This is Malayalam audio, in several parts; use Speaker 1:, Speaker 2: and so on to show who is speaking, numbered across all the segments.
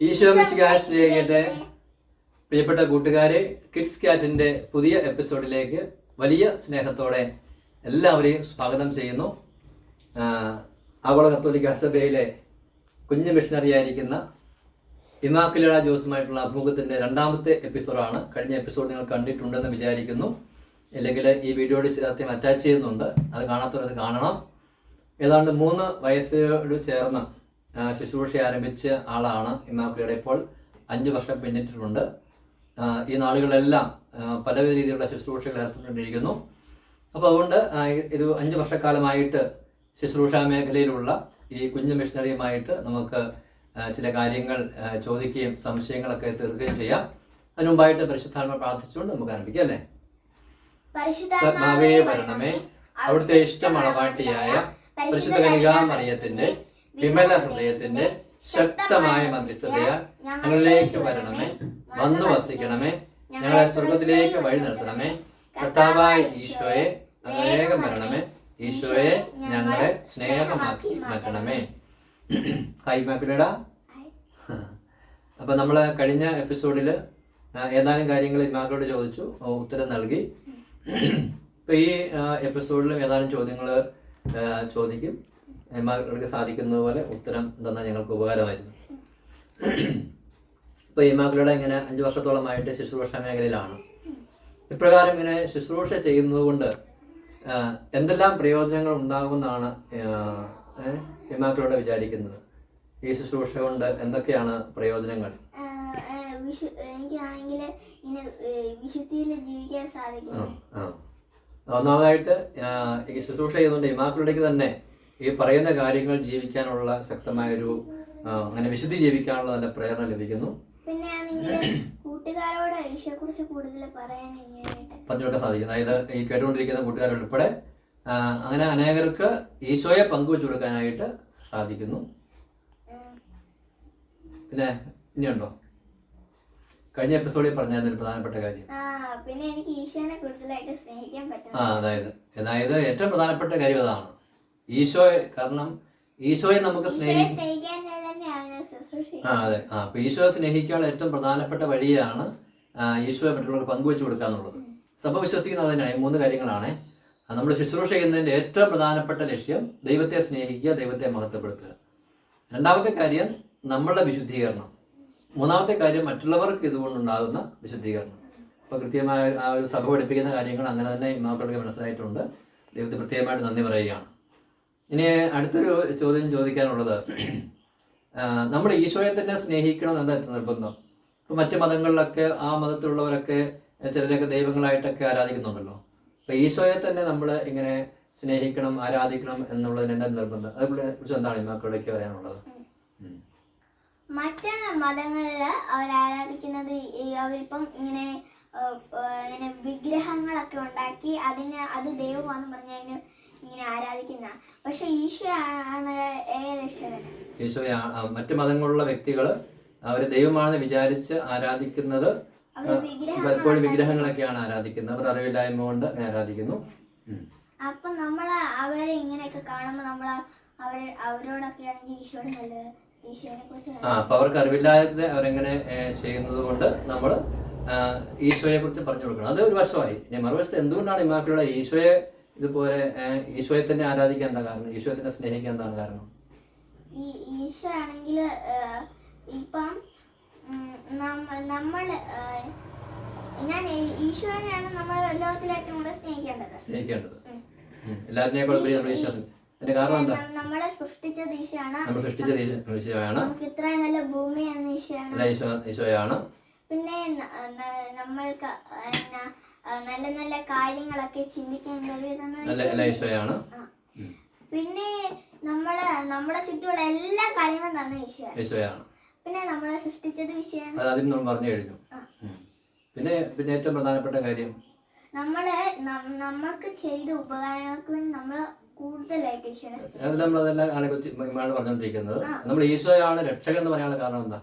Speaker 1: ഈശോ മിശിഹായുടെ പ്രിയപ്പെട്ട കൂട്ടുകാരെ കിഡ്സ് കാറ്റിന്റെ പുതിയ എപ്പിസോഡിലേക്ക് വലിയ സ്നേഹത്തോടെ എല്ലാവരെയും സ്വാഗതം ചെയ്യുന്നു. ആഗോള കത്തോലിക്ക സഭയിലെ കുഞ്ഞു മിഷണറിയായിരിക്കുന്ന ആയിരിക്കുന്ന ഇമാക്കുലഡ ജോസുമായിട്ടുള്ള അഭിമുഖത്തിന്റെ രണ്ടാമത്തെ എപ്പിസോഡാണ്. കഴിഞ്ഞ എപ്പിസോഡ് നിങ്ങൾ കണ്ടിട്ടുണ്ടെന്ന് വിചാരിക്കുന്നു. അല്ലെങ്കിൽ ഈ വീഡിയോയുടെ ചേർത്ത് അറ്റാച്ച് ചെയ്യുന്നുണ്ട്. അത് കാണാത്തവരത് കാണണം. ഏതാണ്ട് മൂന്ന് വയസ്സോട് ചേർന്ന് ശുശ്രൂഷ ആരംഭിച്ച ആളാണ് ഇമാക്കുലയുടെ ഇപ്പോൾ അഞ്ച് വർഷം പിന്നിട്ടിട്ടുണ്ട്. ഈ നാളുകളെല്ലാം പല രീതിയിലുള്ള ശുശ്രൂഷകൾ ഏർപ്പെട്ടുകൊണ്ടിരിക്കുന്നു. അപ്പോൾ അതുകൊണ്ട് ഇത് അഞ്ച് വർഷക്കാലമായിട്ട് ശുശ്രൂഷ മേഖലയിലുള്ള ഈ കുഞ്ഞു മിഷണറിയുമായിട്ട് നമുക്ക് ചില കാര്യങ്ങൾ ചോദിക്കുകയും സംശയങ്ങളൊക്കെ തീർക്കുകയും ചെയ്യാം. അതിനു മുമ്പായിട്ട് പരിശുദ്ധാത്മ പ്രാർത്ഥിച്ചുകൊണ്ട് നമുക്ക് ആരംഭിക്കാം അല്ലേ?
Speaker 2: പരിശുദ്ധാത്മാവേ വരണമേ അവിടുത്തെ ഇഷ്ടമണവാട്ടിയായ പരിശുദ്ധ കനികാമറിയത്തിന്റെ വിമല ഹൃദയത്തിന്റെ ശക്തമായ മധ്യസ്ഥതയാൽ
Speaker 1: ഞങ്ങളിലേക്ക് വരണമേ. വന്നു വസിക്കണമേ. ഞങ്ങളെ സ്വർഗത്തിലേക്ക് വഴി നടത്തണമേ. കർത്താവായ ഈശോയെ അനേകം വരണമേ. ഈശോയെ ഞങ്ങളെ സ്നേഹമാക്കി മാറ്റണമേ. ഹായ് മാക്കുലടാ അപ്പൊ നമ്മൾ കഴിഞ്ഞ എപ്പിസോഡിൽ ഏതാനും കാര്യങ്ങൾ ഇമാക്കളോട് ചോദിച്ചു. ഉത്തരം നൽകി. ഇപ്പൊ ഈ എപ്പിസോഡിലും ഏതാനും ചോദ്യങ്ങൾ ചോദിക്കും. ഇമാക്കൾക്ക് സാധിക്കുന്നത് പോലെ ഉത്തരം തന്നാൽ ഞങ്ങൾക്ക് ഉപകാരമായിരുന്നു. ഇപ്പൊ എമാക്കളുടെ ഇങ്ങനെ അഞ്ചു വർഷത്തോളമായിട്ട് ശുശ്രൂഷ മേഖലയിലാണ്. ഇപ്രകാരം ഇങ്ങനെ ശുശ്രൂഷ ചെയ്യുന്നതുകൊണ്ട് എന്തെല്ലാം പ്രയോജനങ്ങൾ ഉണ്ടാകുമെന്നാണ് എമാക്കളോട് വിചാരിക്കുന്നത്? ഈ ശുശ്രൂഷ കൊണ്ട് എന്തൊക്കെയാണ് പ്രയോജനങ്ങൾ?
Speaker 2: വിശു എനിക്കാണെങ്കിൽ ഇങ്ങനെ വിശുദ്ധിയിൽ ജീവിക്കാൻ സാധിക്കും.
Speaker 1: ഒന്നാമതായിട്ട് ഈ ശുശ്രൂഷ ചെയ്യുന്നുണ്ട് ഇമാക്കളുടേക്ക് തന്നെ ഈ പറയുന്ന കാര്യങ്ങൾ ജീവിക്കാനുള്ള ശക്തമായൊരു ഒരു അങ്ങനെ വിശുദ്ധി ജീവിക്കാനുള്ള നല്ല പ്രേരണ ലഭിക്കുന്നു.
Speaker 2: പിന്നെ കൂട്ടുകാരോട് ഈശോയെ കുറിച്ച് കൂടുതൽ പറയാൻ ഇങ്ങനെയായിട്ട്
Speaker 1: പറഞ്ഞു കൊടുക്കാൻ സാധിക്കും അതായത് ഈ കേട്ടുകൊണ്ടിരിക്കുന്ന കൂട്ടുകാരുൾപ്പെടെ ആ, അങ്ങനെ അനേകർക്ക് ഈശോയെ പങ്കുവെച്ചു കൊടുക്കാനായിട്ട് സാധിക്കുന്നു. പിന്നെ ഇനിയുണ്ടോ? കഴിഞ്ഞ എപ്പിസോഡിൽ പറഞ്ഞായിരുന്നു പ്രധാനപ്പെട്ട കാര്യം.
Speaker 2: ആ പിന്നെ എനിക്ക് ഈശോനെ കൂടുതലായിട്ട് സ്നേഹിക്കാൻ
Speaker 1: ആ
Speaker 2: പറ്റും
Speaker 1: അതായത് അതായത് ഏറ്റവും പ്രധാനപ്പെട്ട കാര്യം അതാണ്. ഈശോയെ കാരണം ഈശോയെ നമുക്ക് സ്നേഹിക്കും ആ അതെ. ആ അപ്പൊ ഈശോയെ സ്നേഹിക്കാനുള്ള ഏറ്റവും പ്രധാനപ്പെട്ട വഴിയാണ് ഈശോയെ മറ്റുള്ളവർക്ക് പങ്കുവെച്ചു കൊടുക്കുക എന്നുള്ളത്. സഭ വിശ്വസിക്കുന്നത് തന്നെയാണ് ഈ മൂന്ന് കാര്യങ്ങളാണ്. നമ്മൾ ശുശ്രൂഷ ചെയ്യുന്നതിന്റെ ഏറ്റവും പ്രധാനപ്പെട്ട ലക്ഷ്യം ദൈവത്തെ സ്നേഹിക്കുക ദൈവത്തെ മഹത്വപ്പെടുത്തുക. രണ്ടാമത്തെ കാര്യം നമ്മളുടെ വിശുദ്ധീകരണം. മൂന്നാമത്തെ കാര്യം മറ്റുള്ളവർക്ക് ഇതുകൊണ്ടുണ്ടാകുന്ന വിശുദ്ധീകരണം. അപ്പൊ കൃത്യമായ ആ ഒരു സഭ പഠിപ്പിക്കുന്ന കാര്യങ്ങൾ അങ്ങനെ തന്നെ ഇമാക്കൾക്ക് മനസ്സിലായിട്ടുണ്ട്. ദൈവത്തെ പ്രത്യേകമായിട്ട് നന്ദി പറയുകയാണ്. ഇനി അടുത്തൊരു ചോദ്യം ചോദിക്കാനുള്ളത്. നമ്മൾ ഈശോയെ തന്നെ സ്നേഹിക്കണം എന്താ നിർബന്ധം? ഇപ്പൊ മറ്റു മതങ്ങളിലൊക്കെ ആ മതത്തിലുള്ളവരൊക്കെ ചിലരൊക്കെ ദൈവങ്ങളായിട്ടൊക്കെ ആരാധിക്കുന്നുണ്ടല്ലോ. അപ്പൊ ഈശോയെ തന്നെ നമ്മൾ ഇങ്ങനെ സ്നേഹിക്കണം ആരാധിക്കണം എന്നുള്ളതിന് എന്താ നിർബന്ധം? അതേ കുറിച്ച് എന്താണ് മക്കളിലേക്ക് പറയാനുള്ളത്.
Speaker 2: മറ്റ് മതങ്ങളിൽ അവർ ആരാധിക്കുന്നത് അവരിപ്പം ഇങ്ങനെ ഇങ്ങനെ വിഗ്രഹങ്ങളൊക്കെ ഉണ്ടാക്കി അതിന് അത് ദൈവമാണെന്ന് പറഞ്ഞു അതിന് ഇങ്ങനെ ആരാധിക്കുന്ന. പക്ഷെ
Speaker 1: ഈശോയെ മറ്റു മതങ്ങളുള്ള വ്യക്തികൾ അവർ ദൈവമാണെന്ന് വിചാരിച്ച് ആരാധിക്കുന്നത് പലപ്പോഴും വിഗ്രഹങ്ങളൊക്കെയാണ് ആരാധിക്കുന്നത്. അവർ അറിവില്ലായ്മ കൊണ്ട് ആരാധിക്കുന്നു.
Speaker 2: അപ്പൊ നമ്മൾ അവരെ ഇങ്ങനെയൊക്കെ കാണുമ്പോൾ നമ്മൾ അവർ അവരോടൊക്കെ ആണെങ്കിൽ ഈശോയുടെ
Speaker 1: ആ അപ്പൊ അവർക്ക് അറിവില്ലാതെ അവരെങ്ങനെ ചെയ്യുന്നത് കൊണ്ട് നമ്മൾ ഈശോയെ കുറിച്ച് പറഞ്ഞു കൊടുക്കണം. അത് ഒരു വശമായി. മറുവശത്ത് എന്തുകൊണ്ടാണ് ഇമാക്കളുടെ ഈശോയെ ഇതുപോലെ ഈശോയെ തന്നെ ആരാധിക്കാൻ എന്താ കാരണം? ഈശോയെ തന്നെ സ്നേഹിക്കാൻ എന്താണ് കാരണം?
Speaker 2: ഈ ഈശോ ആണെങ്കിൽ ഇപ്പം ഉം, നമ്മ- നമ്മൾ ആ, ഞാൻ ഈശോനെയാണ് നമ്മൾ ലോകത്തിൽ ഏറ്റവും കൂടുതൽ സ്നേഹിക്കേണ്ടത്.
Speaker 1: സ്നേഹിക്കേണ്ടത്. നമ്മൾ വിശ്വാസം അതിന്റെ കാരണം എന്താ?
Speaker 2: നമ്മളെ സൃഷ്ടിച്ചത് ഈശോയാണ്.
Speaker 1: നമ്മൾ സൃഷ്ടിച്ച ഈശോ- ഈശോയാണ്.
Speaker 2: നമുക്ക് ഇത്രയും നല്ല ഭൂമിയാണ് ഈശോയാണ്.
Speaker 1: ഈശോയാണ്.
Speaker 2: പിന്നെ നമ്മൾക്ക് നല്ല നല്ല കാര്യങ്ങളൊക്കെ ചിന്തിക്കാൻ കഴിയുന്ന
Speaker 1: അല്ല അല്ല ഈശോയാണ്.
Speaker 2: പിന്നെ നമ്മളെ നമ്മുടെ ചുറ്റുമുള്ള എല്ലാ കാര്യങ്ങളും തന്നെ ഈശോയാണ്. പിന്നെ നമ്മളെ സൃഷ്ടിച്ചത് വിഷയമാണ്.
Speaker 1: അത് നമ്മൾ പറഞ്ഞു കഴിഞ്ഞു. പിന്നെ പിന്നെ ഏറ്റവും പ്രധാനപ്പെട്ട കാര്യം?
Speaker 2: നമ്മൾ നമ്മൾക്ക് ചെയ്ത ഉപകാരങ്ങൾക്ക് വേണ്ടി നമ്മൾ കൂടുതലായിട്ട് ഈശോനെ
Speaker 1: നമ്മൾ അതെല്ലാം ആണ് കൊച്ചി പറഞ്ഞുകൊണ്ടിരിക്കുന്നത്. നമ്മൾ ഈശോയാണ് രക്ഷകൻ എന്ന് പറയാനുള്ള കാരണം എന്താ?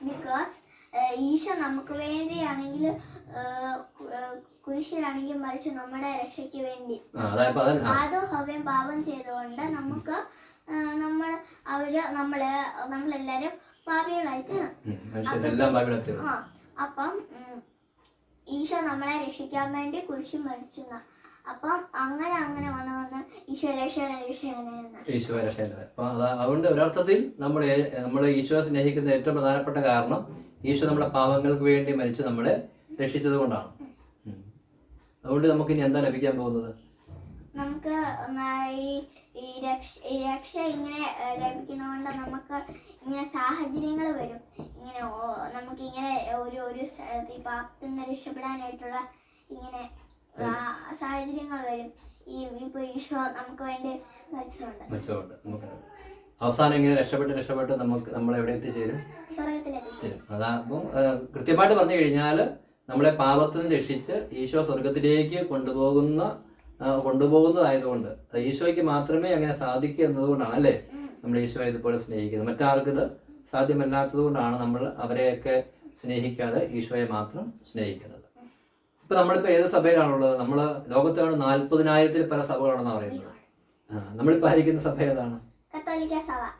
Speaker 2: ബിക്കോസ് ഈശോ നമുക്ക് വേണ്ടിയാണെങ്കിൽ കുരിശിലാണെങ്കിൽ മറിച്ച് നമ്മുടെ രക്ഷയ്ക്ക് വേണ്ടി.
Speaker 1: അതെ
Speaker 2: ഹവ്യം പാപം ചെയ്തുകൊണ്ട് നമുക്ക് നമ്മൾ അവർ നമ്മൾ നമ്മളെല്ലാരും പാപികളായി തീർന്നു. ആ അപ്പം ഈശോ നമ്മളെ രക്ഷിക്കാൻ വേണ്ടി കുരിശി മരിച്ചു അപ്പം അങ്ങനെ അങ്ങനെ വന്ന് വന്ന് ഈശോ
Speaker 1: അപ്പൊ അതുകൊണ്ട് ഒരർത്ഥത്തിൽ നമ്മൾ നമ്മൾ ഈശോ സ്നേഹിക്കുന്ന ഏറ്റവും പ്രധാനപ്പെട്ട കാരണം ഈശോ നമ്മുടെ പാപങ്ങൾക്ക് വേണ്ടി മരിച്ചു നമ്മളെ രക്ഷിച്ചത് കൊണ്ടാണ്. അതുകൊണ്ട് നമുക്ക് ഇനി എന്താ ലഭിക്കാൻ പോകുന്നത്?
Speaker 2: നമുക്ക് ഈ രക്ഷ ഇങ്ങനെ ലഭിക്കുന്നതുകൊണ്ട് നമുക്ക് ഇങ്ങനെ സാഹചര്യങ്ങൾ വരും. ഇങ്ങനെ നമുക്ക് ഇങ്ങനെ ഒരു ഒരു പാപത്തിൽ നിന്ന് രക്ഷപ്പെടാനായിട്ടുള്ള ഇങ്ങനെ സാഹചര്യങ്ങൾ വരും. ഈ ഇപ്പൊ ഈശോ നമുക്ക് വേണ്ടി
Speaker 1: നമുക്ക് അവസാനം ഇങ്ങനെ രക്ഷപ്പെട്ട് രക്ഷപ്പെട്ട് നമുക്ക് നമ്മൾ എവിടെ എത്തിച്ചേരും?
Speaker 2: സ്വർഗത്തിലെത്തിച്ചു
Speaker 1: ശരി. അതാ അപ്പം കൃത്യമായിട്ട് പറഞ്ഞു കഴിഞ്ഞാൽ നമ്മളെ പാപത്തിൽ നിന്ന് രക്ഷിച്ച് ഈശോ സ്വർഗത്തിലേക്ക് കൊണ്ടുപോകുന്ന കൊണ്ടുപോകുന്നതായതുകൊണ്ട്. ഈശോയ്ക്ക് മാത്രമേ അങ്ങനെ സാധിക്കൂ എന്നതുകൊണ്ടാണ് അല്ലേ? നമ്മൾ ഈശോയെ ഇതുപോലെ സ്നേഹിക്കുന്നത്. മറ്റാർക്കിത് സാധ്യമല്ലാത്തത് കൊണ്ടാണ് നമ്മൾ അവരെയൊക്കെ സ്നേഹിക്കാതെ ഈശോയെ മാത്രം സ്നേഹിക്കുന്നത്. ഇപ്പൊ നമ്മളിപ്പോ ഏത് സഭയിലാണുള്ളത്? നമ്മൾ ലോകത്താണ് നാൽപ്പതിനായിരത്തിൽ പല സഭകളാണെന്ന് പറയുന്നത്. നമ്മളിപ്പോ ആയിരിക്കുന്ന സഭ ഏതാണ്?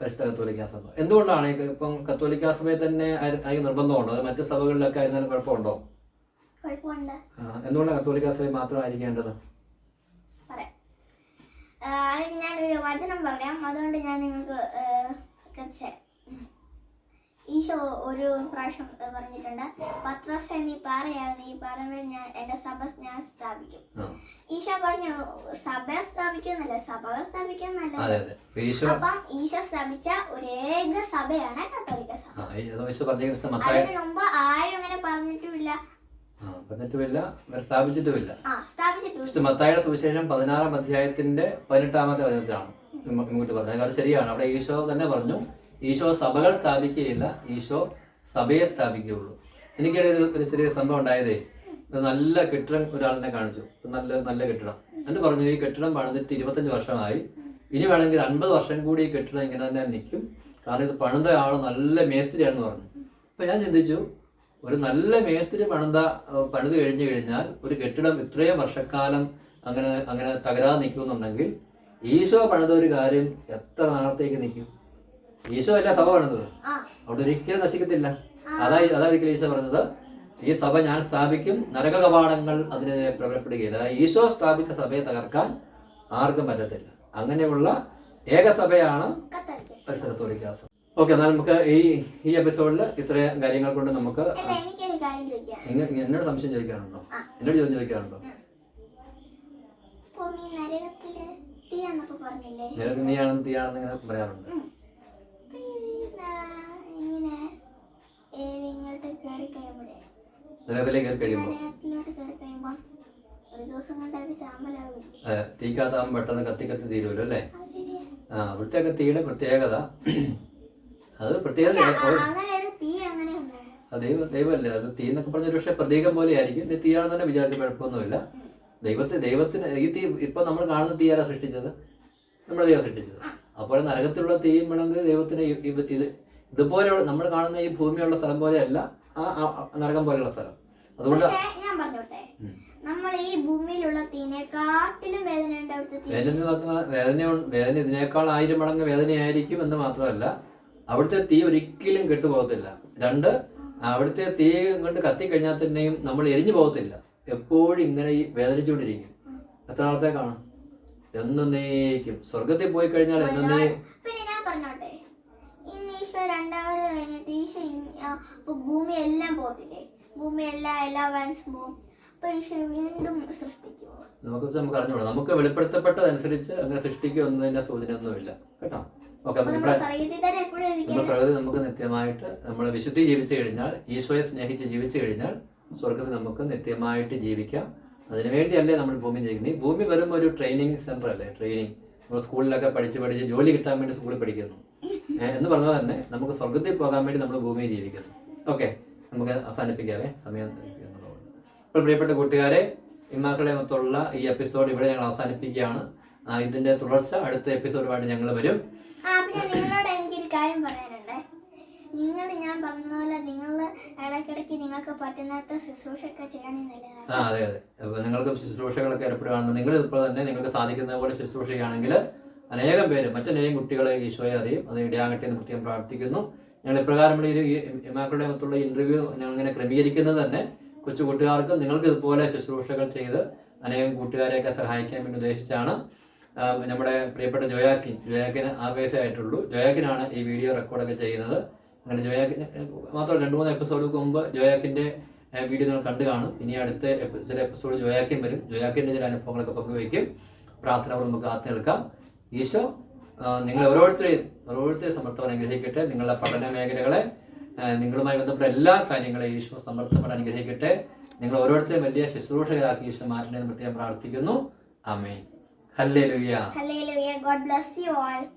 Speaker 1: പരിശുദ്ധ കത്തോലിക്ക സഭ. എന്തുകൊണ്ടാണ് ഇപ്പം കത്തോലിക്ക സഭയിൽ തന്നെ ആയി- നിർബന്ധമുണ്ടോ? മറ്റു സഭകളിലൊക്കെ ആയിരുന്നാലും കുഴപ്പമുണ്ടോ?
Speaker 2: കുഴപ്പമുണ്ട്.
Speaker 1: എന്തുകൊണ്ടാണ് കത്തോലിക്ക സഭ മാത്രമായിരിക്കേണ്ടത്
Speaker 2: പറയാം ആ, അതിന് ഞാനൊരു വചനം പറയാം. അതുകൊണ്ട് ഞാൻ നിങ്ങൾക്ക് ഈശോ ഒരു പ്രാവശ്യം പറഞ്ഞിട്ടുണ്ട്. പത്രസ് നീ പാറയാകുന്ന ഈ പാറമേൽ ഞാൻ എന്റെ സഭ ഞാൻ സ്ഥാപിക്കും. ഈശോ പറഞ്ഞു സഭ സ്ഥാപിക്കുന്നല്ല സഭകൾ സ്ഥാപിക്കുന്നല്ല അപ്പം ഈശോ സ്ഥാപിച്ച ഒരേക സഭയാണ് കത്തോലിക്ക സഭ. അതിന് മുമ്പ് ആരും അങ്ങനെ പറഞ്ഞിട്ടുമില്ല.
Speaker 1: അവർ സ്ഥാപിച്ചിട്ടുമില്ല. മത്തായുടെ സുവിശേഷം പതിനാറാം അധ്യായത്തിന്റെ പതിനെട്ടാമത്തെ വചനത്തിലാണ്. ഇങ്ങ- ഇങ്ങോട്ട് പറഞ്ഞത് അത് ശരിയാണ്. അവിടെ ഈശോ തന്നെ പറഞ്ഞു ഈശോ സഭകൾ സ്ഥാപിക്കുകയില്ല ഈശോ സഭയെ സ്ഥാപിക്കുകയുള്ളൂ. എനിക്കിടെ ഒരു ഒരു ചെറിയ സംഭവം ഉണ്ടായതേ. നല്ല കെട്ടിടം ഒരാളിനെ കാണിച്ചു. നല്ല നല്ല കെട്ടിടം. എന്നിട്ട് പറഞ്ഞു ഈ കെട്ടിടം പണിതിട്ട് ഇരുപത്തഞ്ച് വർഷമായി. ഇനി വേണമെങ്കിൽ അൻപത് വർഷം കൂടി ഈ കെട്ടിടം ഇങ്ങനെ തന്നെ നിൽക്കും. കാരണം ഇത് പണിത ആൾ നല്ല മേസ്ത്രിയാണെന്ന് പറഞ്ഞു. അപ്പൊ ഞാൻ ചിന്തിച്ചു ഒരു നല്ല മേസ്ത്രി പണിത പണിത് കഴിഞ്ഞു കഴിഞ്ഞാൽ ഒരു കെട്ടിടം ഇത്രയും വർഷക്കാലം അങ്ങനെ അങ്ങനെ തകരാതെ നിൽക്കുന്നുണ്ടെങ്കിൽ ഈശോ പണിത ഒരു കാര്യം എത്ര നാളത്തേക്ക് നിൽക്കും? ഈശോ അല്ല സഭ പണിതത്. അവിടെ ഒരിക്കലും നശിക്കത്തില്ല. അതായി അതായിരിക്കും ഈശോ പറഞ്ഞത് ഈ സഭ ഞാൻ സ്ഥാപിക്കും നരക കവാടങ്ങൾ അതിന് പ്രബലപ്പെടുകയില്ല അതായത് ഈശോ സ്ഥാപിച്ച സഭയെ തകർക്കാൻ ആർക്കും പറ്റത്തില്ല. അങ്ങനെയുള്ള ഏകസഭയാണ് പരിസരത്തോടിക്കാസം ഓക്കെ എന്നാൽ നമുക്ക് ഈ ഈ എപ്പിസോഡിൽ ഇത്രയും കാര്യങ്ങൾ കൊണ്ട് നമുക്ക് എന്നോട് സംശയം ചോദിക്കാറുണ്ടോ? എന്നോട് ചോദ്യം ചോദിക്കാറുണ്ടോ? നിനക്ക് നീയാണെന്ന് തീയാണെന്ന് ഇങ്ങനെ പറയാറുണ്ട്. നരകത്തിലേക്ക് കയറി കഴിയുമ്പോൾ പെട്ടെന്ന് കത്തി കത്തി തീരുമല്ലോ അല്ലേ? ആ അവിടുത്തെ തീയുടെ പ്രത്യേകത അത് പ്രത്യേകത ദൈവം ദൈവമല്ലേ? അത് തീ എന്നൊക്കെ പറഞ്ഞ ഒരു പക്ഷേ പ്രതീകം പോലെ ആയിരിക്കും പിന്നെ തീയാണെന്ന് തന്നെ വിചാരിച്ച കുഴപ്പമൊന്നുമില്ല. ദൈവത്തെ ദൈവത്തിന് ഈ തീ ഇപ്പൊ നമ്മൾ കാണുന്ന തീ ആരാ സൃഷ്ടിച്ചത്? നമ്മുടെ ദൈവം സൃഷ്ടിച്ചത്. അപ്പോൾ നരകത്തിലുള്ള തീയും വേണമെങ്കിൽ ദൈവത്തിന് ഇത് ഇത് ഇതുപോലെയുള്ള നമ്മൾ കാണുന്ന ഈ ഭൂമിയുള്ള സ്ഥലം പോലെയല്ല ആ നരകം പോലെയുള്ള സ്ഥലം. അതുകൊണ്ട്
Speaker 2: ഞാൻ പറഞ്ഞോട്ടെ? നമ്മൾ ഈ ഭൂമിയിലുള്ള തീനെക്കാട്ടിലും വേദന
Speaker 1: വേദന വേദന ഇതിനേക്കാൾ ആയിരം മടങ്ങ് വേദനയായിരിക്കും എന്ന് മാത്രമല്ല അവിടുത്തെ തീ ഒരിക്കലും കെട്ടുപോകത്തില്ല രണ്ട് അവിടുത്തെ തീ കൊണ്ട് കത്തിക്കഴിഞ്ഞാൽ തന്നെയും നമ്മൾ എരിഞ്ഞു പോകത്തില്ല. എപ്പോഴും ഇങ്ങനെ ഈ വേദനിച്ചുകൊണ്ടിരിക്കും. എത്ര നാളത്തേക്കാണ് എന്നേക്കും സ്വർഗത്തിൽ പോയി കഴിഞ്ഞാൽ എന്നേ
Speaker 2: പിന്നെ ഞാൻ പറഞ്ഞോട്ടെ? ഇനി ഈശോ രണ്ടാമത് കഴിഞ്ഞിട്ട് ഈശോ ഇ- ഭൂമി എല്ലാം പോകത്തില്ലേ? ഭൂമി എല്ലാ എല്ലാ വൻസും പോകും അപ്പൊ വീണ്ടും സൃഷ്ടിക്കുമോ
Speaker 1: നമുക്ക് നമുക്ക് അറിഞ്ഞൂടാ നമുക്ക് വെളിപ്പെടുത്തപ്പെട്ടതനുസരിച്ച് അങ്ങനെ സൃഷ്ടിക്കുക എന്നതിന്റെ സൂചനയൊന്നുമില്ല. കേട്ടോ? നമ്മുടെ സ്വർഗത്തിൽ നമുക്ക് നിത്യമായിട്ട് നമ്മൾ വിശുദ്ധി ജീവിച്ചു കഴിഞ്ഞാൽ ഈശോയെ സ്നേഹിച്ച് ജീവിച്ചു കഴിഞ്ഞാൽ സ്വർഗത്തിൽ നമുക്ക് നിത്യമായിട്ട് ജീവിക്കാം. അതിനുവേണ്ടിയല്ലേ നമ്മൾ ഭൂമി ജീവിക്കുന്നത് ഈ ഭൂമി വെറും ഒരു ട്രെയിനിങ് സെന്റർ അല്ലേ? ട്രെയിനിങ് നമ്മൾ സ്കൂളിലൊക്കെ പഠിച്ച് പഠിച്ച് ജോലി കിട്ടാൻ വേണ്ടി സ്കൂളിൽ പഠിക്കുന്നു. എന്ന് പറഞ്ഞാൽ തന്നെ നമുക്ക് സ്വർഗത്തിൽ പോകാൻ വേണ്ടി നമ്മൾ ഭൂമിയിൽ ജീവിക്കുന്നു. ഓക്കെ. നമുക്ക് അവസാനിപ്പിക്കാവേ. സമയം അപ്പോൾ പ്രിയപ്പെട്ട കൂട്ടുകാരെ ഇമാക്കളെ മൊത്തമുള്ള ഈ എപ്പിസോഡ് ഇവിടെ ഞങ്ങൾ അവസാനിപ്പിക്കുകയാണ്. ഇതിന്റെ ഇതിന്റെ തുടർച്ച അടുത്ത എപ്പിസോഡുമായിട്ട് ഞങ്ങൾ വരും.
Speaker 2: ആ പിന്നെ നിങ്ങളോട് എനിക്കൊരു കാര്യം പറയാനുണ്ട്. നിങ്ങൾ ഞാൻ പറഞ്ഞ നിങ്ങൾ ഇടയ്ക്കിടയ്ക്ക് നിങ്ങൾക്ക് പറ്റുന്നാത്ത ശുശ്രൂഷയൊക്കെ ഒക്കെ
Speaker 1: ആ അതെ അതെ. അപ്പോൾ നിങ്ങൾക്ക് ശുശ്രൂഷകളൊക്കെ ഏർപ്പെടുകയാണെന്ന് നിങ്ങൾ ഇപ്പോൾ തന്നെ നിങ്ങൾക്ക് സാധിക്കുന്ന പോലെ ശുശ്രൂഷയാണെങ്കിൽ അനേകം പേര് മറ്റനേകം കുട്ടികളെ ഈശോയെ അറിയും. അത് ഇടയാകട്ടെ എന്ന് പ്രത്യേകം പ്രാർത്ഥിക്കുന്നു. ഞങ്ങൾ ഇപ്രകാരമുള്ള ഒരു ഈ ഇമാക്കളുടെ മൊത്തമുള്ള ഇന്റർവ്യൂ ഞങ്ങൾ ഇങ്ങനെ ക്രമീകരിക്കുന്നത് തന്നെ കൊച്ചു കൂട്ടുകാർക്കും നിങ്ങൾക്ക് ഇതുപോലെ ശുശ്രൂഷകൾ ചെയ്ത് അനേകം കൂട്ടുകാരെയൊക്കെ സഹായിക്കാൻ വേണ്ടി ഉദ്ദേശിച്ചാണ്. നമ്മുടെ പ്രിയപ്പെട്ട ജോയാക്കിൻ ജോയാക്കിന് ആവേശമായിട്ടുള്ളൂ. ജോയാക്കിനാണ് ഈ വീഡിയോ റെക്കോർഡൊക്കെ ചെയ്യുന്നത്. അങ്ങനെ ജോയാക്കിന് മാത്രം രണ്ട് മൂന്ന് എപ്പിസോഡുകൾക്ക് മുമ്പ് ജോയാക്കിന്റെ വീഡിയോ നിങ്ങൾ കണ്ടു കാണും. ഇനി അടുത്ത ചില എപ്പിസോഡ് ജോയാക്കിൻ വരും. ജോയാക്കിന്റെ ചില അനുഭവങ്ങളൊക്കെ പങ്കുവയ്ക്കും. പ്രാർത്ഥന നമുക്ക് കാത്തു നിൽക്കാം. ഈശോ നിങ്ങൾ ഓരോരുത്തരെയും ഓരോരുത്തരെയും സമർത്ഥം അനുഗ്രഹിക്കട്ടെ. നിങ്ങളുടെ പഠന മേഖലകളെ ആ, നിങ്ങളുമായി ബന്ധപ്പെട്ട എല്ലാ കാര്യങ്ങളെയും ഈശോ സമർത്ഥപ്പെട്ട് അനുഗ്രഹിക്കട്ടെ. നിങ്ങൾ ഓരോരുത്തരെയും വലിയ ശുശ്രൂഷകരാക്കി ഈശോ മാറ്റണമെന്ന് പ്രത്യേകം പ്രാർത്ഥിക്കുന്നു. അമ്മേ Hallelujah.
Speaker 2: Hallelujah. God bless you all.